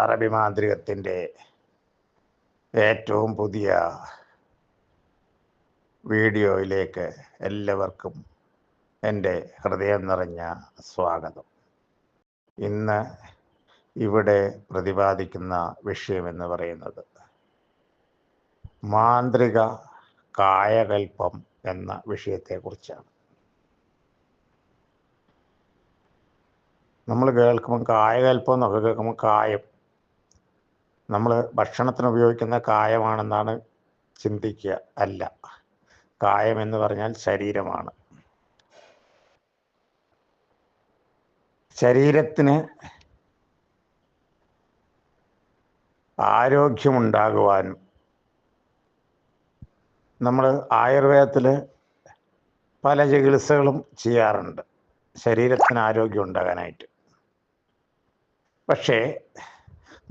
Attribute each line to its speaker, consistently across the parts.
Speaker 1: അറബി മാന്ത്രികത്തിന്റെ ഏറ്റവും പുതിയ വീഡിയോയിലേക്ക് എല്ലാവർക്കും എന്റെ ഹൃദയം നിറഞ്ഞ സ്വാഗതം. ഇന്ന് ഇവിടെ പ്രതിപാദിക്കുന്ന വിഷയമെന്ന് പറയുന്നത് മാന്ത്രിക കായകൽപ്പം എന്ന വിഷയത്തെക്കുറിച്ചാണ്. നമ്മൾ കേൾക്കുമ്പോൾ കായകൽപ്പം എന്നൊക്കെ കേൾക്കുമ്പോൾ കായം നമ്മൾ ഭക്ഷണത്തിന് ഉപയോഗിക്കുന്ന കായമാണെന്നാണ് ചിന്തിക്കുക അല്ല. കായം എന്ന് പറഞ്ഞാൽ ശരീരമാണ്. ശരീരത്തിന് ആരോഗ്യമുണ്ടാകുവാനും നമ്മൾ ആയുർവേദത്തിൽ പല ചികിത്സകളും ചെയ്യാറുണ്ട്. ശരീരത്തിന് ആരോഗ്യം ഉണ്ടാകാനായിട്ട്. പക്ഷേ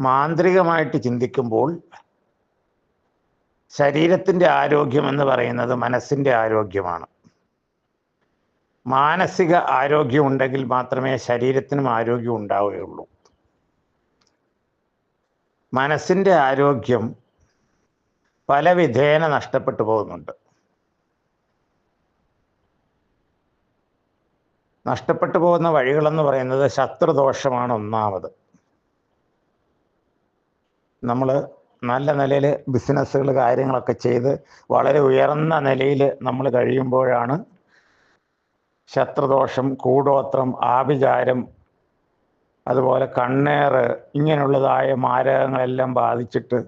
Speaker 1: മാന്ത്രികമായിട്ട് ചിന്തിക്കുമ്പോൾ ശരീരത്തിന്റെ ആരോഗ്യം എന്ന് പറയുന്നത് മനസ്സിന്റെ ആരോഗ്യമാണ്. മാനസിക ആരോഗ്യം ഉണ്ടെങ്കിൽ മാത്രമേ ശരീരത്തിനും ആരോഗ്യം ഉണ്ടാവുകയുള്ളൂ. മനസ്സിന്റെ ആരോഗ്യം പല വിധേന നഷ്ടപ്പെട്ടു പോകുന്നുണ്ട്. നഷ്ടപ്പെട്ടു പോകുന്ന വഴികളെന്ന് പറയുന്നത് ശത്രുദോഷമാണ് ഒന്നാമത്. നമ്മൾ നല്ല നിലയിൽ ബിസിനസ്സുകൾ കാര്യങ്ങളൊക്കെ ചെയ്ത് വളരെ ഉയർന്ന നിലയിൽ നമ്മൾ കഴിയുമ്പോഴാണ് ശത്രുദോഷം കൂടോത്രം ആഭിചാരം അതുപോലെ കണ്ണേറ് ഇങ്ങനെയുള്ളതായ മാരകങ്ങളെല്ലാം ബാധിച്ചിട്ട്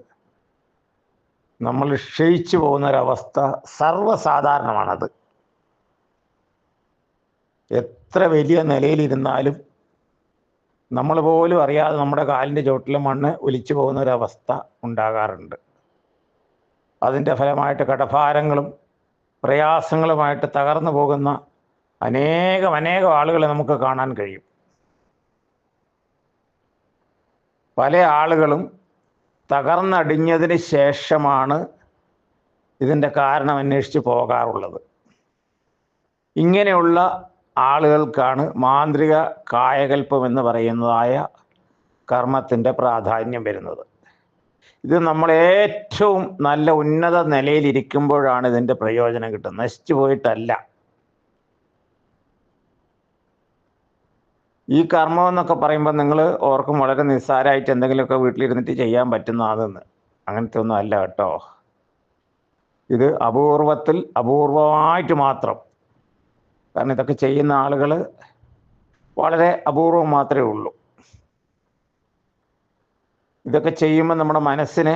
Speaker 1: നമ്മൾ ക്ഷയിച്ചു പോകുന്നൊരവസ്ഥ സർവസാധാരണമാണത്. എത്ര വലിയ നിലയിലിരുന്നാലും നമ്മൾ പോലും അറിയാതെ നമ്മുടെ കാലിന്റെ ചുവട്ടിലെ മണ്ണ് ഒലിച്ചു പോകുന്ന ഒരവസ്ഥ ഉണ്ടാകാറുണ്ട്. അതിന്റെ ഫലമായിട്ട് കടഭാരങ്ങളും പ്രയാസങ്ങളുമായിട്ട് തകർന്നു പോകുന്ന അനേകം അനേകം ആളുകളെ നമുക്ക് കാണാൻ കഴിയും. പല ആളുകളും തകർന്നടിഞ്ഞതിന് ശേഷമാണ് ഇതിന്റെ കാരണം അന്വേഷിച്ച് പോകാറുള്ളത്. ഇങ്ങനെയുള്ള ആളുകൾക്കാണ് മാന്ത്രിക കായകൽപ്പം എന്ന് പറയുന്നതായ കർമ്മത്തിന്റെ പ്രാധാന്യം വരുന്നത്. ഇത് നമ്മൾ ഏറ്റവും നല്ല ഉന്നത നിലയിലിരിക്കുമ്പോഴാണ് ഇതിന്റെ പ്രയോജനം കിട്ടുന്നത്. നശിച്ചു പോയിട്ടല്ല. ഈ കർമ്മം എന്നൊക്കെ പറയുമ്പോൾ നിങ്ങൾ ഓർക്കും വളരെ നിസ്സാരമായിട്ട് എന്തെങ്കിലുമൊക്കെ വീട്ടിലിരുന്നിട്ട് ചെയ്യാൻ പറ്റുന്നതാണെന്ന്. അങ്ങനത്തെ ഒന്നും അല്ല കേട്ടോ. ഇത് അപൂർവത്തിൽ അപൂർവമായിട്ട് മാത്രം. കാരണം ഇതൊക്കെ ചെയ്യുന്ന ആളുകൾ വളരെ അപൂർവം മാത്രമേ ഉള്ളൂ. ഇതൊക്കെ ചെയ്യുമ്പോൾ നമ്മുടെ മനസ്സിന്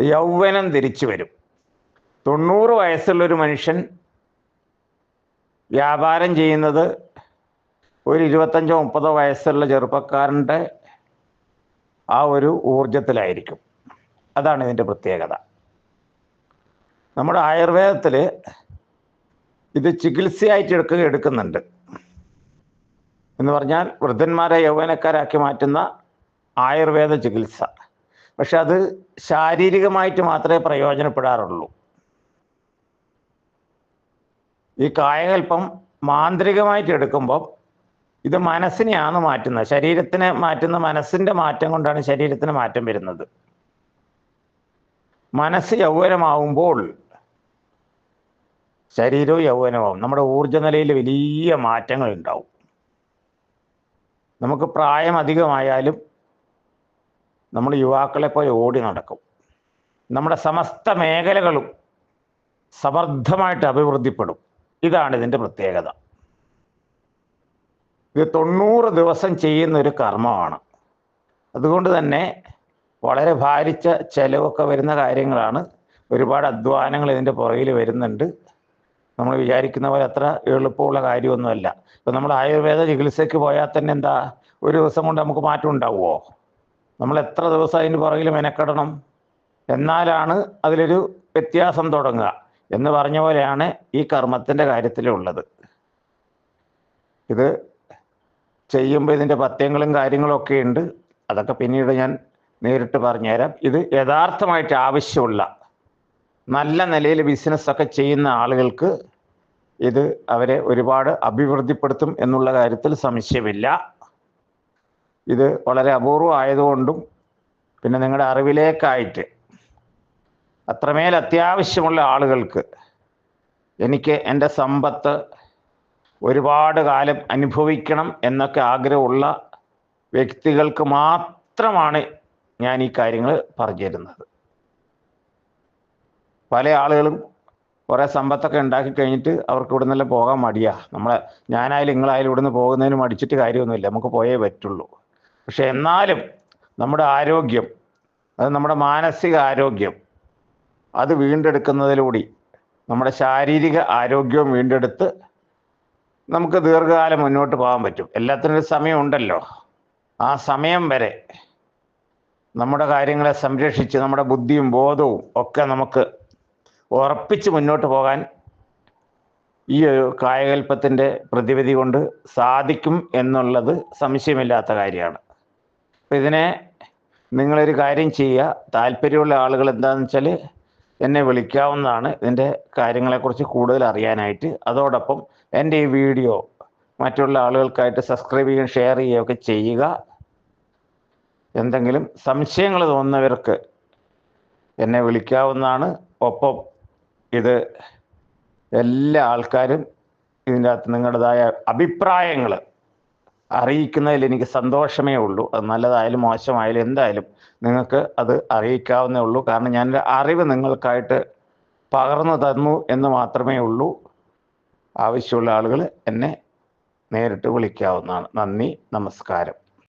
Speaker 1: യൗവനം തിരിച്ചു വരും. തൊണ്ണൂറ് വയസ്സുള്ളൊരു മനുഷ്യൻ വ്യാപാരം ചെയ്യുന്നത് ഒരു ഇരുപത്തഞ്ചോ മുപ്പതോ വയസ്സുള്ള ചെറുപ്പക്കാരന്റെ ആ ഒരു ഊർജത്തിലായിരിക്കും അതാണ് ഇതിന്റെ പ്രത്യേകത. നമ്മുടെ ആയുർവേദത്തിൽ ഇത് ചികിത്സയായിട്ട് എടുക്കുക എടുക്കുന്നുണ്ട്. എന്ന് പറഞ്ഞാൽ വൃദ്ധന്മാരെ യൗവനക്കാരാക്കി മാറ്റുന്ന ആയുർവേദ ചികിത്സ. പക്ഷെ അത് ശാരീരികമായിട്ട് മാത്രമേ പ്രയോജനപ്പെടാറുള്ളൂ. ഈ കായകൽപ്പം മാന്ത്രികമായിട്ട് എടുക്കുമ്പോൾ ഇത് മനസ്സിനെയാണ് മാറ്റുന്നത്. ശരീരത്തിനെ മാറ്റുന്ന മനസ്സിന്റെ മാറ്റം കൊണ്ടാണ് ശരീരത്തിന് മാറ്റം വരുന്നത്. മനസ്സ് യൗവനമാവുമ്പോൾ ശരീരവും യൗവനമാവും നമ്മുടെ ഊർജ നിലയിൽ വലിയ മാറ്റങ്ങൾ ഉണ്ടാവും നമുക്ക് പ്രായം അധികമായാലും നമ്മൾ യുവാക്കളെ പോലെ ഓടി നടക്കും. നമ്മുടെ സമസ്ത മേഖലകളും സമർത്ഥമായിട്ട് അഭിവൃദ്ധിപ്പെടും. ഇതാണ് ഇതിന്റെ പ്രത്യേകത. ഇത് തൊണ്ണൂറ് ദിവസം ചെയ്യുന്ന ഒരു കർമ്മമാണ്. അതുകൊണ്ട് തന്നെ വളരെ ഭാരിച്ച ചെലവൊക്കെ വരുന്ന കാര്യങ്ങളാണ് ഒരുപാട് അധ്വാനങ്ങൾ ഇതിന്റെ പുറകിൽ വരുന്നുണ്ട്. നമ്മൾ വിചാരിക്കുന്ന പോലെ അത്ര എളുപ്പമുള്ള കാര്യമൊന്നുമല്ല. ഇപ്പം നമ്മൾ ആയുർവേദ ചികിത്സയ്ക്ക് പോയാൽ തന്നെ എന്താ ഒരു ദിവസം കൊണ്ട് നമുക്ക് മാറ്റം ഉണ്ടാവുമോ? നമ്മൾ എത്ര ദിവസം അതിന് പുറകിൽ മെനക്കെടണം? എന്നാലാണ് അതിലൊരു വ്യത്യാസം തുടങ്ങുക എന്ന് പറഞ്ഞ പോലെയാണ് ഈ കർമ്മത്തിന്റെ കാര്യത്തിലുള്ളത്. ഇത് ചെയ്യുമ്പോൾ ഇതിന്റെ പത്യങ്ങളും കാര്യങ്ങളൊക്കെ ഉണ്ട്. അതൊക്കെ പിന്നീട് ഞാൻ നേരിട്ട് പറഞ്ഞുതരാം. ഇത് യഥാർത്ഥമായിട്ട് ആവശ്യമുള്ള നല്ല നിലയിൽ ബിസിനസ്സൊക്കെ ചെയ്യുന്ന ആളുകൾക്ക് ഇത് അവരെ ഒരുപാട് അഭിവൃദ്ധിപ്പെടുത്തും എന്നുള്ള കാര്യത്തിൽ സംശയമില്ല. ഇത് വളരെ അപൂർവമായതുകൊണ്ടും പിന്നെ നിങ്ങളുടെ അറിവിലേക്കായിട്ട് അത്രമേൽ അത്യാവശ്യമുള്ള ആളുകൾക്ക് എനിക്ക് എന്റെ സമ്പത്ത് ഒരുപാട് കാലം അനുഭവിക്കണം എന്നൊക്കെ ആഗ്രഹമുള്ള വ്യക്തികൾക്ക് മാത്രമാണ് ഞാൻ ഈ കാര്യങ്ങൾ പറഞ്ഞു തരുന്നത് പല ആളുകളും കുറേ സമ്പത്തൊക്കെ ഉണ്ടാക്കി കഴിഞ്ഞിട്ട് അവർക്ക് ഇവിടെ നിന്നെല്ലാം പോകാൻ മടിയാ. നമ്മളെ ഞാനായാലും നിങ്ങളായാലും ഇവിടുന്ന് പോകുന്നതിന് മടിച്ചിട്ട് കാര്യമൊന്നുമില്ല. നമുക്ക് പോയേ പറ്റുള്ളൂ. പക്ഷെ എന്നാലും നമ്മുടെ ആരോഗ്യം അത് നമ്മുടെ മാനസിക ആരോഗ്യം അത് വീണ്ടെടുക്കുന്നതിലൂടെ നമ്മുടെ ശാരീരിക ആരോഗ്യവും വീണ്ടെടുത്ത് നമുക്ക് ദീർഘകാലം മുന്നോട്ട് പോകാൻ പറ്റും. എല്ലാത്തിനും ഒരു സമയമുണ്ടല്ലോ. ആ സമയം വരെ നമ്മുടെ കാര്യങ്ങളെ സംരക്ഷിച്ച് നമ്മുടെ ബുദ്ധിയും ബോധവും ഒക്കെ നമുക്ക് ഉറപ്പിച്ച് മുന്നോട്ട് പോകാൻ ഈ ഒരു കായകൽപ്പത്തിന്റെ പ്രതിവിധി കൊണ്ട് സാധിക്കും എന്നുള്ളത് സംശയമില്ലാത്ത കാര്യമാണ്. അപ്പം ഇതിനെ നിങ്ങളൊരു കാര്യം ചെയ്യുക. താല്പര്യമുള്ള ആളുകൾ എന്താണെന്ന് വെച്ചാൽ എന്നെ വിളിക്കാവുന്നതാണ്. ഇതിന്റെ കാര്യങ്ങളെക്കുറിച്ച് കൂടുതൽ അറിയാനായിട്ട്. അതോടൊപ്പം എന്റെ ഈ വീഡിയോ മറ്റുള്ള ആളുകൾക്കായിട്ട് സബ്സ്ക്രൈബ് ചെയ്യുകയും ഷെയർ ചെയ്യുകയൊക്കെ ചെയ്യുക. എന്തെങ്കിലും സംശയങ്ങൾ തോന്നുന്നവർക്ക് എന്നെ വിളിക്കാവുന്നതാണ്. ഒപ്പം ഇത് എല്ലാ ആൾക്കാരും ഇതിന്റെ അകത്ത് നിങ്ങളുടേതായ അഭിപ്രായങ്ങൾ അറിയിക്കുന്നതിൽ എനിക്ക് സന്തോഷമേ ഉള്ളൂ. അത് നല്ലതായാലും മോശമായാലും എന്തായാലും നിങ്ങൾക്ക് അത് അറിയിക്കാവുന്നേ ഉള്ളൂ. കാരണം ഞാൻ അറിവ് നിങ്ങൾക്കായിട്ട് പകർന്നു തന്നു എന്ന് മാത്രമേ ഉള്ളൂ. ആവശ്യമുള്ള ആളുകൾ എന്നെ നേരിട്ട് വിളിക്കാവുന്നതാണ്. നന്ദി നമസ്കാരം.